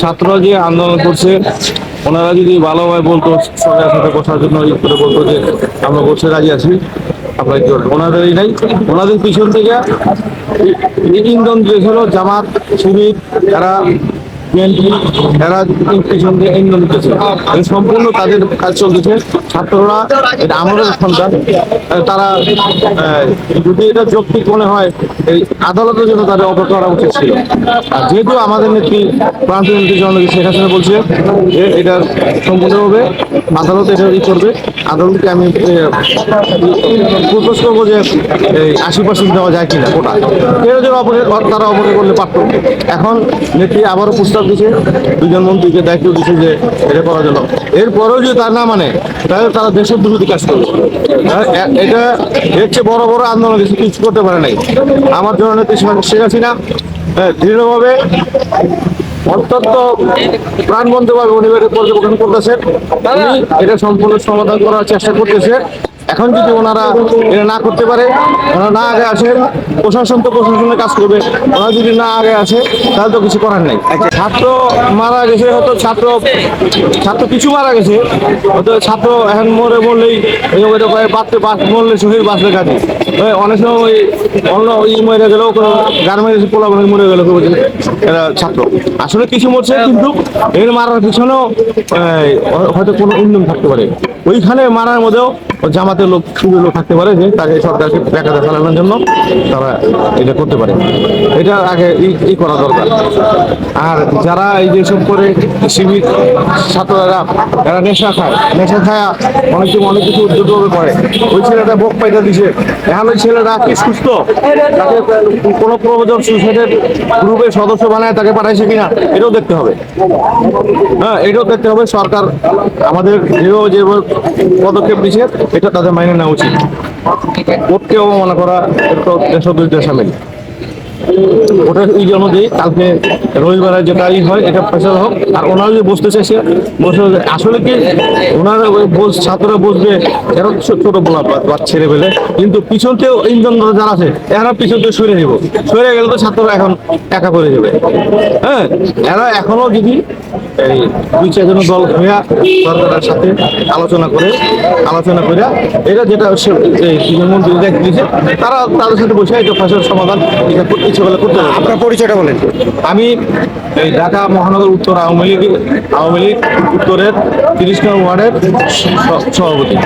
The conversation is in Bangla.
ছাত্ররা যে আন্দোলন করছে, ওনারা যদি ভালোভাবে বলতো সবাই সাথে বসার জন্য ইয়ে করে বলতো যে আমরা বসে রাজি আছি আপনার কি করবেন ওনাদের এই নাই। ওনাদের পিছন থেকে ইন্ধন দিয়েছিল জামাত শিবির বিএনপি এরা পিছন দিয়ে এই সম্পূর্ণ তাদের কাজ চলতেছে। ছাত্ররা, এটা আমাদের সন্তান তারা যদি এটা যৌক্তিক মনে হয়, এই আদালতের জন্য তাদের অপর করা উচিত ছিল। আর যেহেতু আমাদের নেত্রী প্রান্তীয় নেত্রী জননেত্রী শেখ হাসিনা বলছে যে এটা সম্পূর্ণভাবে আদালত এটা ই করবে। আদালতকে আমি প্রপোজ করব যে এই আশি পার্সেন্ট দেওয়া যায় কিনা কোটা। কেউ যেন অপরে তারা অপরে করলে পারত এখন নেত্রী আবারও প্রস্তাব দিচ্ছে দুজন মন্ত্রীকে দায়িত্ব দিচ্ছে যে এটা করার জন্য। এরপরেও যদি তার না মানে তাহলে তারা দেশের বিরোধী কাজ করবে। এটা চেয়ে বড় বড় আন্দোলন কিছু কিছু করতে পারে নাই। আমার জননেত্রী শেখ হাসিনা হ্যাঁ, দৃঢ়ভাবে অত্যন্ত প্রাণবন্তভাবে উনি এটা পর্যবেক্ষণ করতেছেন। উনি এটা সম্পূর্ণ সমাধান করার চেষ্টা করতেছে এখন যদি ওনারা এটা না করতে পারে, ওনারা না আগে আসে, প্রশাসন তো প্রশাসনের কাজ করবে, ওনারা যদি না আগে আসে, তাহলে তো কিছু করার নেই। ছাত্র মারা গেছে, হয়তো ছাত্র ছাত্র কিছু মারা গেছে, হয়তো ছাত্র এখন মরে মরলেই বাঁচতে বাঁচ, মরলে শহীদ বাঁচলে কাজে। অনেক সময় ওই অন্য ই মরে গেলেও কোনো গার্মেন্টস পোলা মরে গেল এরা ছাত্র। আসলে কিছু মরছে, কিন্তু এর মারার পিছনেও হয়তো কোনো উন্নয়ন থাকতে পারে। ওইখানে মারার মধ্যেও ও জামাতের লোক লোক থাকতে পারে যে তাকে সরকারকে টাকা চালানোর জন্য তারা এটা করতে পারে। এটা আগে ই- করা দরকার। আর যারা এই যে সব করে শিবির ছাত্ররা, এরা নেশা খায়। নেশা খায় অনেক সময় অনেক কিছু দ্রুতভাবে করে। ওই ছেলেটা বক পাইটা দিছে। এখন ওই ছেলেটা কি সুস্থ? তাকে কোনো প্রয়োজন সুইসাইডের গ্রুপের সদস্য বানায় তাকে পাঠাইছে কিনা, এটাও দেখতে হবে। হ্যাঁ এটাও দেখতে হবে। সরকার আমাদের যেও যে পদক্ষেপ দিচ্ছে এটা তাদের মাইনে নেওয়া উচিত। কোর্টকে অবমাননা করা একটু দেশ দুই দেশ সামিল ওটা জন্য দিই কালকে রবিবারে যেটা ই হয়, এটা ফেসাল হোক। আর ওনারা যদি বসতে চাইছে, বসে আসলে কি, ওনারা বস ছাত্ররা বসবে, এরা ছোট বলা ছেড়ে ফেলে কিন্তু পিছন থেকেও ইঞ্জন যারা আছে, এরা পিছন থেকে সরে নিব। সরে গেলে তো ছাত্ররা এখন একা করে যাবে। হ্যাঁ এরা এখনও যদি এই দুই চারজন দল হইয়া সরকারের সাথে আলোচনা করে আলোচনা করে এটা যেটা এই দেখতে দিয়েছে তারা তাদের সাথে বসে এটা ফসল সমাধান এটা ইচ্ছে করলে করতে আপনার পরিচয়টা বলেন। আমি এই ঢাকা মহানগর উত্তর আওয়ামী লীগ আওয়ামী লীগ উত্তরের তিরিশ নম্বর ওয়ার্ডের সভাপতি।